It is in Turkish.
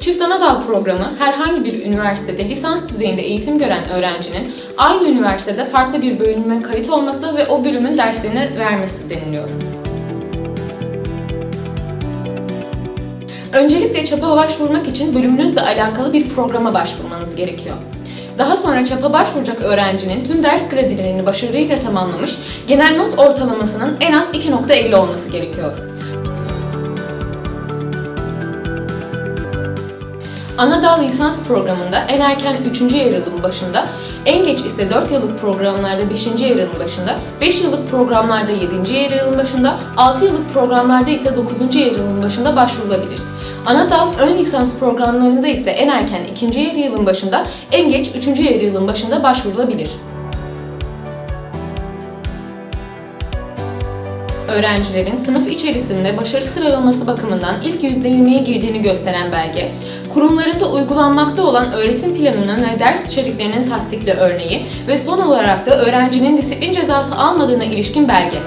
Çift ana dal programı herhangi bir üniversitede lisans düzeyinde eğitim gören öğrencinin aynı üniversitede farklı bir bölüme kayıt olması ve o bölümün derslerini vermesi deniliyor. Öncelikle çapa başvurmak için bölümünüzle alakalı bir programa başvurmanız gerekiyor. Daha sonra çapa başvuracak öğrencinin tüm ders kredilerini başarıyla tamamlamış, genel not ortalamasının en az 2.50 olması gerekiyor. Anadal lisans programında en erken 3. yarılın başında, en geç ise 4 yıllık programlarda 5. yarılın başında, 5 yıllık programlarda 7. yarılın başında, 6 yıllık programlarda ise 9. yarılın başında başvurulabilir. Anadal ön lisans programlarında ise en erken 2. yarı yılın başında, en geç 3. yarı yılın başında başvurulabilir. Öğrencilerin sınıf içerisinde başarı sıralaması bakımından ilk %20'ye girdiğini gösteren belge, kurumlarında uygulanmakta olan öğretim planının ve ders içeriklerinin tasdikli örneği ve son olarak da öğrencinin disiplin cezası almadığına ilişkin belge.